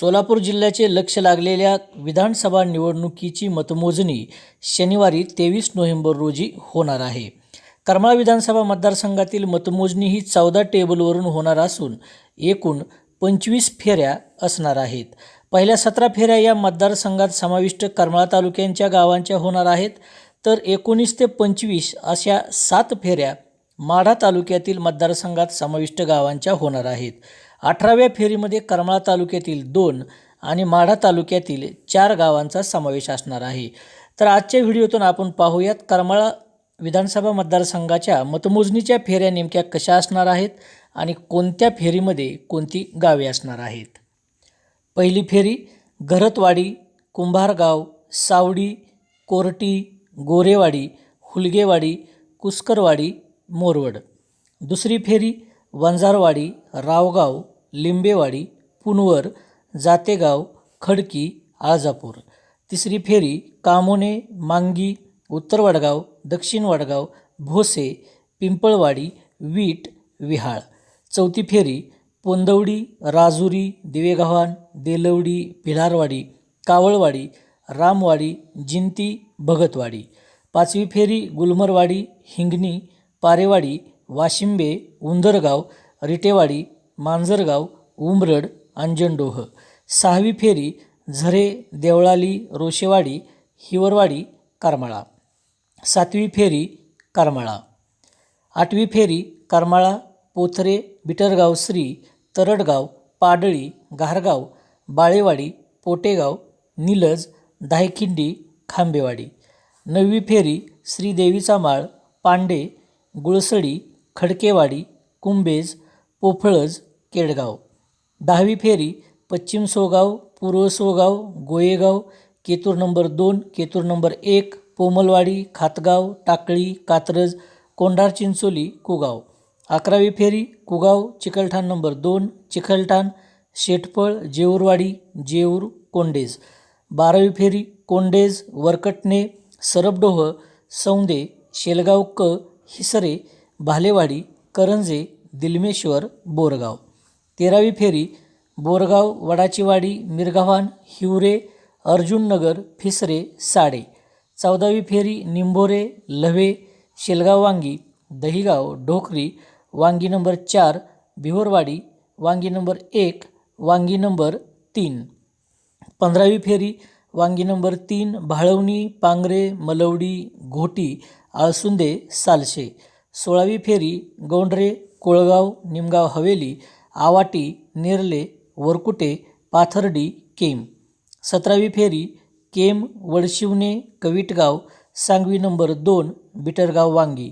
सोलापूर जिल्ह्याचे लक्ष लागलेल्या विधानसभा निवडणुकीची मतमोजणी शनिवारी तेवीस नोव्हेंबर रोजी होणार आहे. करमाळा विधानसभा मतदारसंघातील मतमोजणी ही चौदा टेबलवरून होणार असून एकूण पंचवीस फेऱ्या असणार आहेत. पहिल्या सतरा फेऱ्या या मतदारसंघात समाविष्ट करमाळा तालुक्यांच्या गावांच्या होणार आहेत. तर एकोणीस ते पंचवीस अशा सात फेऱ्या माढा तालुक्यातील मतदारसंघात समाविष्ट गावांच्या होणार आहेत. अठराव्या फेरीमध्ये करमाळा तालुक्यातील दोन आणि माढा तालुक्यातील चार गावांचा समावेश असणार आहे. तर आजच्या व्हिडिओतून आपण पाहूयात करमाळा विधानसभा मतदारसंघाच्या मतमोजणीच्या फेऱ्या नेमक्या कशा असणार आहेत आणि कोणत्या फेरीमध्ये कोणती गावे असणार आहेत? पहिली फेरी घरतवाडी कुंभारगाव सावडी कोरटी गोरेवाडी हुलगेवाडी कुस्करवाडी मोरवड. दुसरी फेरी वंजारवाडी रावगाव लिंबेवाडी पुनवर जातेगाव खडकी आळजापूर तिसरी फेरी कामोने मांगी उत्तर वडगाव दक्षिण वडगाव भोसे पिंपळवाडी वीट विहाळ. चौथी फेरी पोंदवडी राजुरी दिवेगव्हाण देलवडी भिलारवाडी कावळवाडी रामवाडी जिंती भगतवाडी. पाचवी फेरी गुलमरवाडी हिंगणी पारेवाडी वाशिंबे उंदरगाव रिटेवाडी मांजरगाव उमरड अंजनडोह सहावी फेरी झरे देवळाली रोशेवाडी हिवरवाडी करमाळा. सातवी फेरी करमाळा. आठवी फेरी करमाळा पोथरे बिटरगाव श्री तरडगाव पाडळी घारगाव बाळेवाडी पोटेगाव निलज दायखिंडी खांबेवाडी. नववी फेरी श्रीदेवीचा माळ पांडे गुळसडी खडकेवाडी कुंभेज पोफळज केडगाव. दहावी फेरी पश्चिम सोगाव पूर्व सोगाव गोयेगाव केतूर नंबर दोन केतूर नंबर एक पोमलवाडी खातगाव टाकळी कात्रज कोंढार चिंचोली कुगाव. अकरावी फेरी कुगाव चिकलठाण नंबर दोन चिखलठाण शेटपळ जेऊरवाडी जेऊर कोंडेज बारावी फेरी कोंडेज वरकटणे सरबडोह सौंदे शेलगाव क हिसरे भालेवाडी करंजे दिलमेश्वर बोरगाव. तेरावी फेरी बोरगाव वडाचीवाडी मिरगावान हिवरे अर्जुननगर फिसरे साडे. चौदावी फेरी निंभोरे लव्हे शेलगाव वांगी दहिगाव ढोकरी वांगी नंबर चार भिवरवाडी वांगी नंबर एक वांगी नंबर तीन. पंधरावी फेरी वांगी नंबर तीन भाळवणी पांगरे मलवडी घोटी आळसुंदे सालशे. सोळावी फेरी गौंडरे कोळगाव निमगाव हवेली आवाटी नेरले वरकुटे पाथर्डी केम. सतरावी फेरी केम वडशिवणे कविटगाव सांगवी नंबर दोन बिटरगाव वांगी.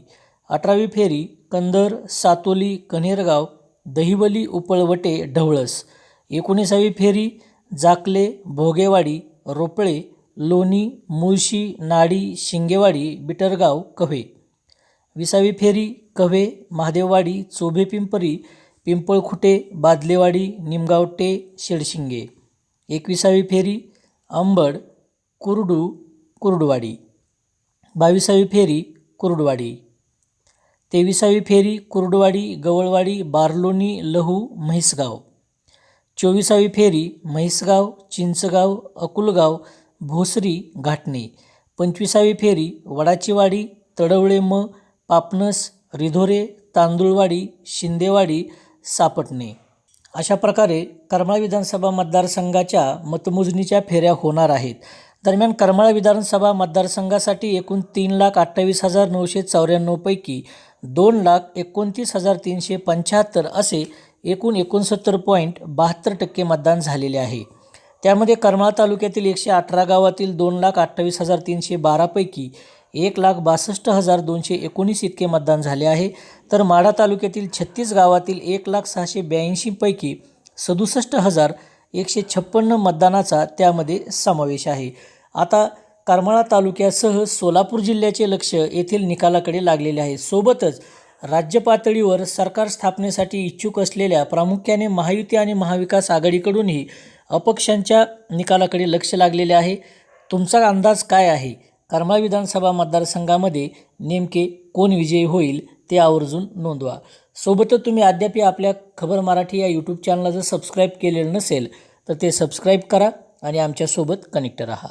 अठरावी फेरी कंदर सातोली कन्हेरगाव दहिवली उपळवटे ढवळस. एकोणीसावी फेरी जाकले भोगेवाडी रोपळे लोणी मुळशी नाडी शिंगेवाडी बिटरगाव कव्हे. विसावी फेरी कव्हे महादेववाडी चोभे पिंपरी पिंपळखुटे बादलेवाडी निमगावटे शेडशिंगे. एकविसावी फेरी अंबड कुरडू कुर्डवाडी. बावीसावी फेरी कुर्डवाडी. तेविसावी फेरी कुर्डवाडी गवळवाडी बारलोणी लहू म्हैसगाव. चोवीसावी फेरी म्हैसगाव चिंचगाव अकुलगाव भोसरी घाटणे. पंचवीसावी फेरी वडाचीवाडी तडवळे म पापनस रिधोरे तांदुळवाडी शिंदेवाडी सापटणे. अशा प्रकारे करमाळा विधानसभा मतदारसंघाच्या मतमोजणीच्या फेऱ्या होणार आहेत. दरम्यान करमाळा विधानसभा मतदारसंघासाठी एकूण तीन लाख अठ्ठावीस हजार नऊशे चौऱ्याण्णवपैकी दोन लाख एकोणतीस हजार तीनशे पंच्याहत्तर असे एकूण एकोणसत्तर पॉईंट बहात्तर टक्के मतदान झालेले आहे. त्यामध्ये करमाळा तालुक्यातील एकशे अठरा गावातील दोन लाख अठ्ठावीस हजार तीनशे बारापैकी एक लाख बासष्ट हजार दोनशे एकोणीस इतके मतदान झाले आहे. तर माढा तालुक्यातील छत्तीस गावातील एक लाख सहाशे ब्याऐंशीपैकी सदुसष्ट हजार एकशे छप्पन्न मतदानाचा त्यामध्ये समावेश आहे. आता करमाळा तालुक्यासह सोलापूर जिल्ह्याचे लक्ष येथील निकालाकडे लागलेले आहे. सोबतच राज्य पातळीवर सरकार स्थापनेसाठी इच्छुक असलेल्या प्रामुख्याने महायुती आणि महाविकास आघाडीकडूनही अपक्षांच्या निकालाकडे लक्ष लागलेले आहे. तुमचा अंदाज काय आहे? करमाळा विधानसभा मतदारसंघामध्ये नेमके कोण विजयी होईल ते आवर्जून नोंदवा. सोबतच तुम्ही अद्याप आपल्या खबर मराठी या यूट्यूब चॅनलला जर सबस्क्राईब केलेलं नसेल तर ते सबस्क्राईब करा आणि आमच्यासोबत कनेक्ट राहा.